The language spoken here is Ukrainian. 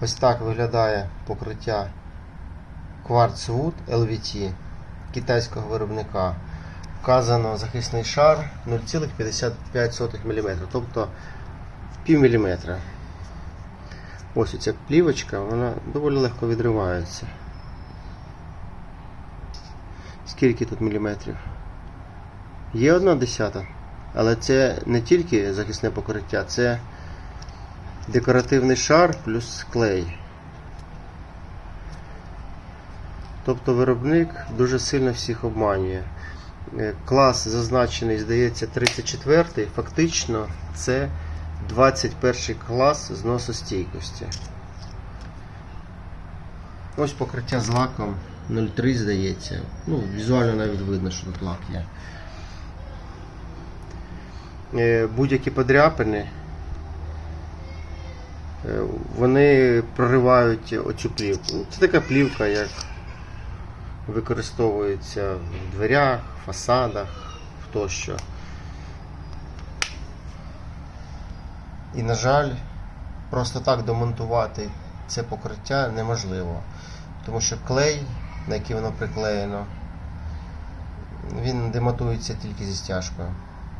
Ось так виглядає покриття Quartz Wood LVT китайського виробника. Вказано захисний шар 0,55 мм, тобто пів міліметра. Ось оця плівочка, вона доволі легко відривається. Скільки тут міліметрів? Є одна десята, але це не тільки захисне покриття, це декоративний шар плюс клей. Тобто виробник дуже сильно всіх обманює. Е, Клас зазначений, здається, 34-й, фактично це 21 клас зносостійкості. Ось покриття з лаком 0,3 здається. Ну, візуально навіть видно, що тут лак є. Е, Будь-які подряпини вони проривають оцю плівку. Це така плівка, як використовується в дверях, фасадах тощо. І, на жаль, просто так домонтувати це покриття неможливо. Тому що клей, на який воно приклеєно, він демонтується тільки зі стяжкою.